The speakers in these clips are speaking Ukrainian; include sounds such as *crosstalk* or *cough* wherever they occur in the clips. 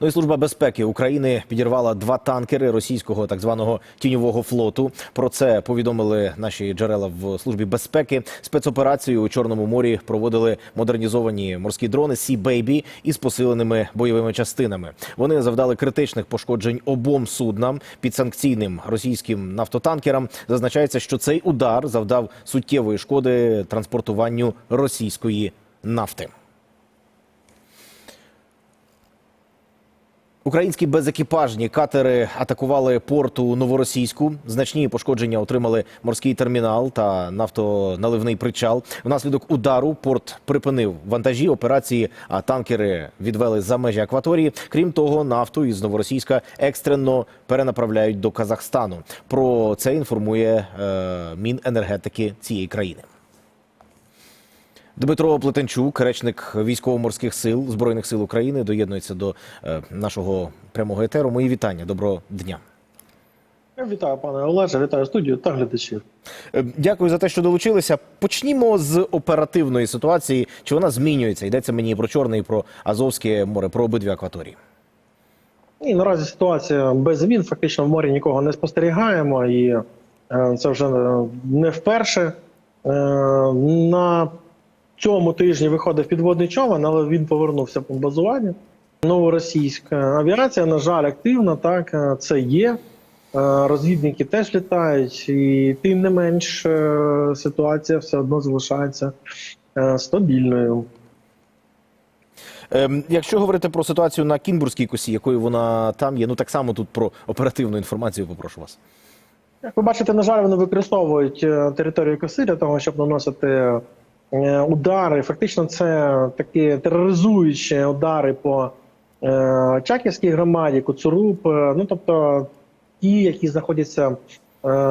Ну і служба безпеки України підірвала два танкери російського так званого тіньового флоту. Про це повідомили наші джерела в службі безпеки. Спецоперацію у Чорному морі проводили модернізовані морські дрони Sea Baby із посиленими бойовими частинами. Вони завдали критичних пошкоджень обом суднам під санкційним російським нафтотанкерам. Зазначається, що цей удар завдав суттєвої шкоди транспортуванню російської нафти. Українські безекіпажні катери атакували порт у Новоросійську. Значні пошкодження отримали морський термінал та нафтоналивний причал. Внаслідок удару порт припинив вантажі операції, а танкери відвели за межі акваторії. Крім того, нафту із Новоросійська екстрено перенаправляють до Казахстану. Про це інформує е, Міненергетики цієї країни. Дмитро Плетенчук, речник військово-морських сил збройних сил України, доєднується до е, нашого прямого етеру. Мої вітання. Доброго дня. Вітаю, пане Олеже, вітаю студію та глядачів. Е, Дякую за те, що долучилися. Почнімо з оперативної ситуації. Чи вона змінюється? Йдеться мені і про Чорне, і про Азовське море, про обидві акваторії. І наразі ситуація без змін. Фактично в морі нікого не спостерігаємо, і е, це вже не вперше. На цьому тижні виходив підводний човен, але він повернувся по базуванню. Новоросійська авіація, на жаль, активна. Так е, це є. Е, Розвідники теж літають, і тим не менш е, ситуація все одно залишається стабільною. Ем, Якщо говорити про ситуацію на Кінбурзькій косі, якою вона там є, ну так само тут про оперативну інформацію попрошу вас. Як ви бачите, на жаль, вони використовують територію коси для того, щоб наносити удари. Фактично, це такі тероризуючі удари по е, Чаківській громаді, Куцуруб. е, Ну тобто ті, які знаходяться е,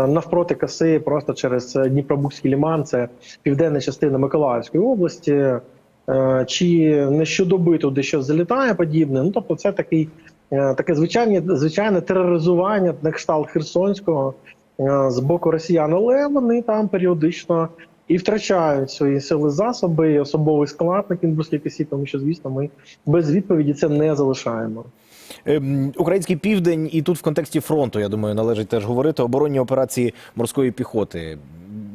навпроти коси, просто через Дніпробузький ліман, це південна частина Миколаївської області. е, Чи не щодоби туди щось залітає подібне? Ну тобто, це такий е, таке звичайне звичайне тероризування на кшталт Херсонського е, з боку росіян, але вони там періодично і втрачають свої сили засоби, і особовий склад на Кінбурзькій косі, тому що, звісно, ми без відповіді це не залишаємо. Ем, Український південь, і тут в контексті фронту, я думаю, належить теж говорити оборонні операції морської піхоти.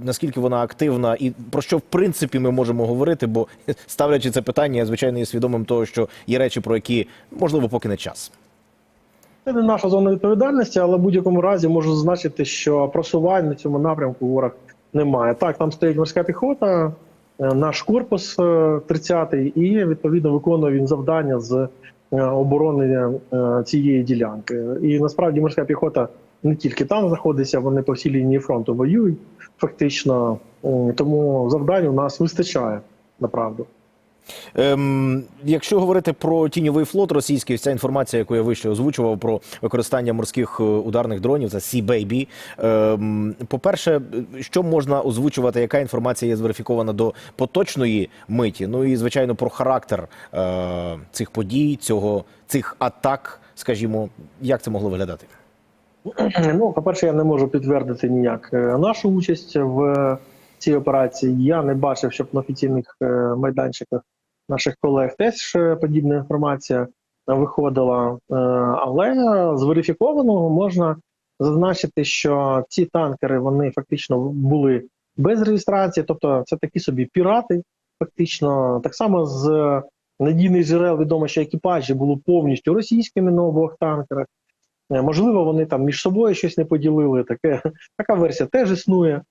Наскільки вона активна, і про що в принципі ми можемо говорити? Бо ставлячи це питання, я звичайно є свідомим того, що є речі, про які можливо поки не час. Це не наша зона відповідальності, але в будь-якому разі можу зазначити, що просувань на цьому напрямку ворог немає. Так, там стоїть морська піхота, е, наш корпус е, 30-й, і відповідно виконує він завдання з е, оборони е, цієї ділянки. І насправді морська піхота не тільки там знаходиться, вони по всій лінії фронту воюють фактично. Тому завдань у нас вистачає направду. Ем, якщо говорити про тіньовий флот російський, вся інформація, яку я вище озвучував про використання морських е, ударних дронів, це Sea Baby. Ем, по-перше, що можна озвучувати, яка інформація є зверифікована до поточної миті? Ну і звичайно про характер е, цих подій, цього цих атак, скажімо, як це могло виглядати? *clears throat* Ну, по-перше, я не можу підтвердити ніяк е, нашу участь в цій операції. Я не бачив, щоб на офіційних е, майданчиках наших колег теж е, подібна інформація виходила. Е, Але з верифікованого можна зазначити, що ці танкери вони фактично були без реєстрації, тобто це такі собі пірати. Фактично, так само з надійних джерел відомо, що екіпажі були повністю російськими на обох танкерах. Е, Можливо, вони там між собою щось не поділили. Таке, *laughs* така версія теж існує.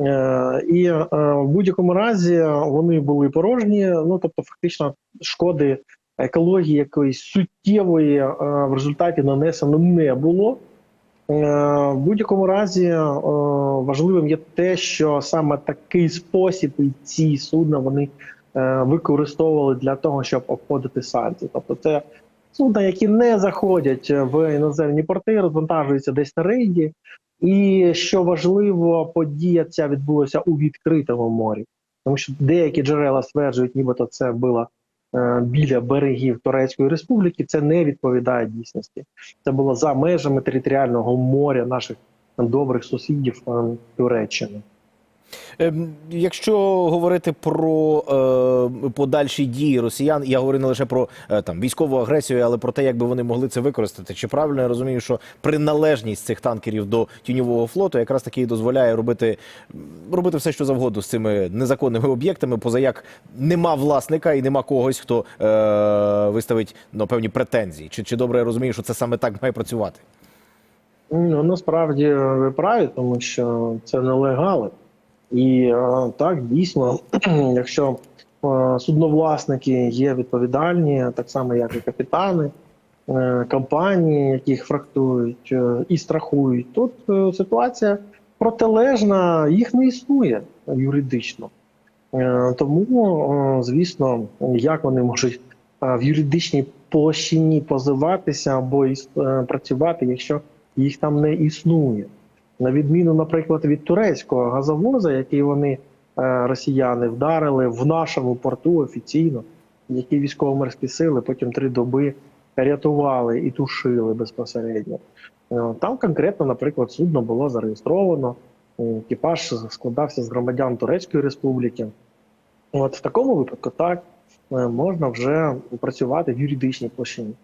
Е, і е, в будь-якому разі вони були порожні. Ну тобто, фактично, шкоди екології якоїсь суттєвої е, в результаті нанесено не було. В будь-якому разі важливим є те, що саме такий спосіб і ці судна вони використовували для того, щоб обходити санкції. Тобто, це судна, які не заходять в іноземні порти, розвантажуються десь на рейді. І що важливо, подія ця відбулася у відкритому морі, тому що деякі джерела стверджують, нібито це було е, біля берегів Турецької республіки. Це не відповідає дійсності. Це було за межами територіального моря наших добрих сусідів е, Туреччини. Ем, Якщо говорити про е, подальші дії росіян, я говорю не лише про е, там військову агресію, але про те, як би вони могли це використати. Чи правильно я розумію, що приналежність цих танкерів до тіньового флоту якраз таки дозволяє робити, робити все, що завгодно з цими незаконними об'єктами, поза як нема власника і нема когось, хто е, виставить ну, певні претензії. Чи, чи добре я розумію, що це саме так має працювати? Ну насправді ви праві, тому що це нелегали. І е, так дійсно, *clears throat* якщо е, судновласники є відповідальні, так само як і капітани, е, компанії, які їх фрактують і страхують, тут ситуація протилежна, їх не існує юридично. Тому, звісно, як вони можуть в юридичній площині позиватися або працювати, якщо їх там не існує. На відміну, наприклад, від турецького газовоза, який вони е, росіяни вдарили в нашому порту офіційно, які військово-морські сили потім три доби рятували і тушили безпосередньо. Е, Там конкретно, наприклад, судно було зареєстровано, е, екіпаж складався з громадян Турецької республіки. От в такому випадку так можна вже працювати в юридичній площині.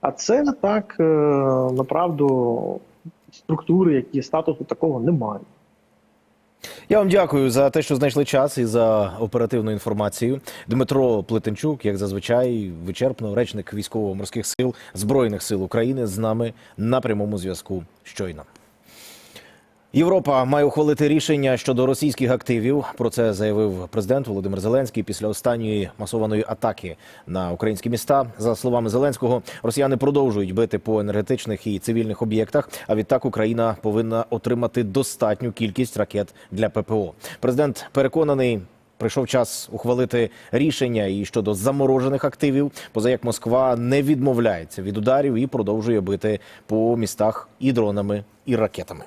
А це так направду структури, які статусу такого не мають. Я вам дякую за те, що знайшли час і за оперативну інформацію. Дмитро Плетенчук, як зазвичай, вичерпно речник військово-морських сил збройних сил України з нами на прямому зв'язку. Щойно. Європа має ухвалити рішення щодо російських активів. Про це заявив президент Володимир Зеленський після останньої масованої атаки на українські міста. За словами Зеленського, росіяни продовжують бити по енергетичних і цивільних об'єктах. А відтак Україна повинна отримати достатню кількість ракет для ППО. Президент переконаний. Прийшов час ухвалити рішення і щодо заморожених активів, поза як Москва не відмовляється від ударів і продовжує бити по містах і дронами, і ракетами.